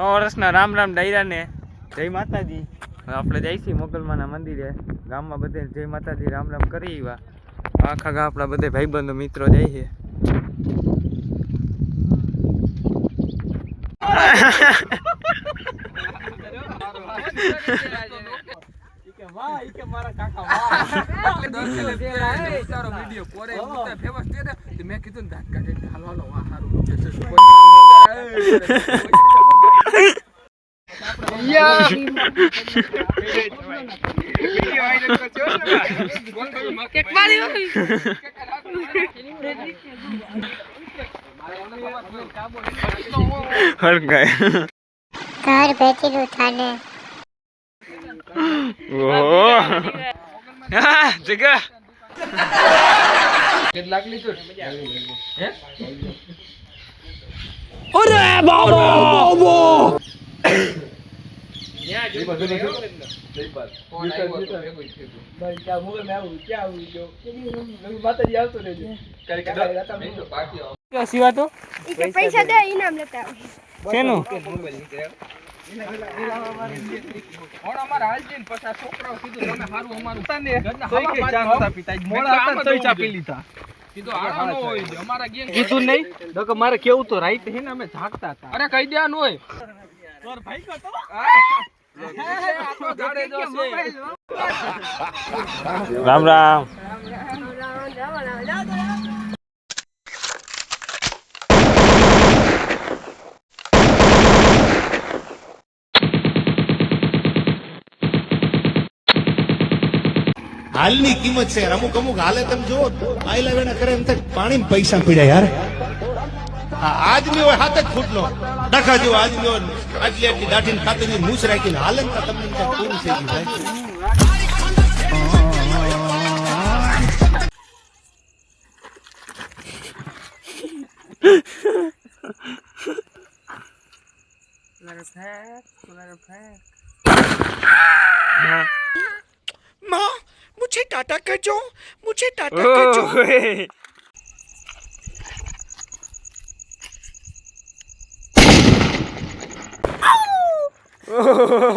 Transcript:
નવા વર્ષના રામ રામ ડાયરાને. જય માતાજી. હવે આપણે જઈશું મોગલમાના મંદિરે. ગામમાં બધે જય માતાજી રામ રામ કરી એવા આખા ગામ આપણા બધે ભાઈબંધો મિત્રો જાય છે મેં કીધું ને ધાકા હાલો હાલો વાહ હારું હરગાય ઘર બેઠેલું થાને. ઓહો. હા જગા કેટલાક લીધું? હે? સિવા તો પૈસા દે ઇનામ લેતા શેનું કીધું નહીં નકર મારે કેવું તો રાઈટ હે ને અમે જાગતા હતા અરે કહી દેવાનું હોય રામ રામ હાલની કિંમત છે. અમુક અમુક હાલે તમે જુઓ આયલા વેણા કરે એમ થાય. પાણી પૈસા પીડ્યા યાર. આ આદમી હોય હાથ જ ફૂટનો ડખા જેવો આદમી હોય આટલી આટલી દાઢીને ખાતરની મૂછ રાખીને હાલે ને તમને પૂરું થઈ ગયું ભાઈ. माँ मुझे टाटा कर जो मुझे टाटा कर Oh